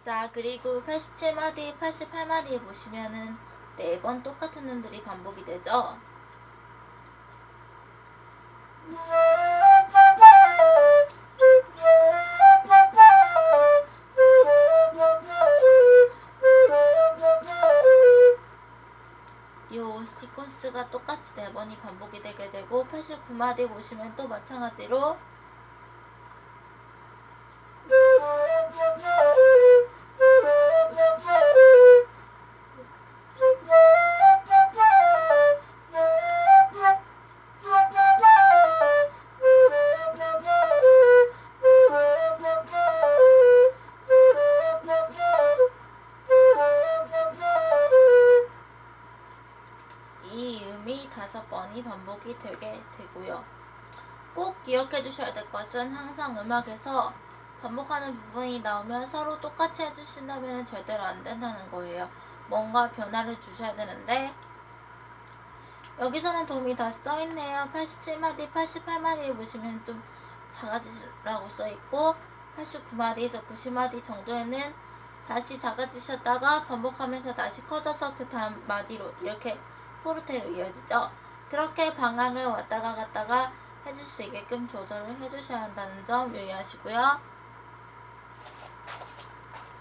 자, 그리고 87마디, 88마디에 보시면은 네 번 똑같은 음들이 반복이 되죠. 요 시퀀스가 똑같이 네 번이 반복이 되게 되고 89마디 보시면 또 마찬가지로 이 음이 다섯 번이 반복이 되게 되고요. 꼭 기억해 주셔야 될 것은 항상 음악에서 반복하는 부분이 나오면 서로 똑같이 해주신다면 절대로 안 된다는 거예요. 뭔가 변화를 주셔야 되는데 여기서는 도움이 다 써있네요. 87마디, 88마디 보시면 좀 작아지라고 써있고 89마디에서 90마디 정도에는 다시 작아지셨다가 반복하면서 다시 커져서 그 다음 마디로 이렇게 포르테로 이어지죠. 그렇게 방향을 왔다가 갔다가 해줄 수 있게끔 조절을 해주셔야 한다는 점 유의하시고요.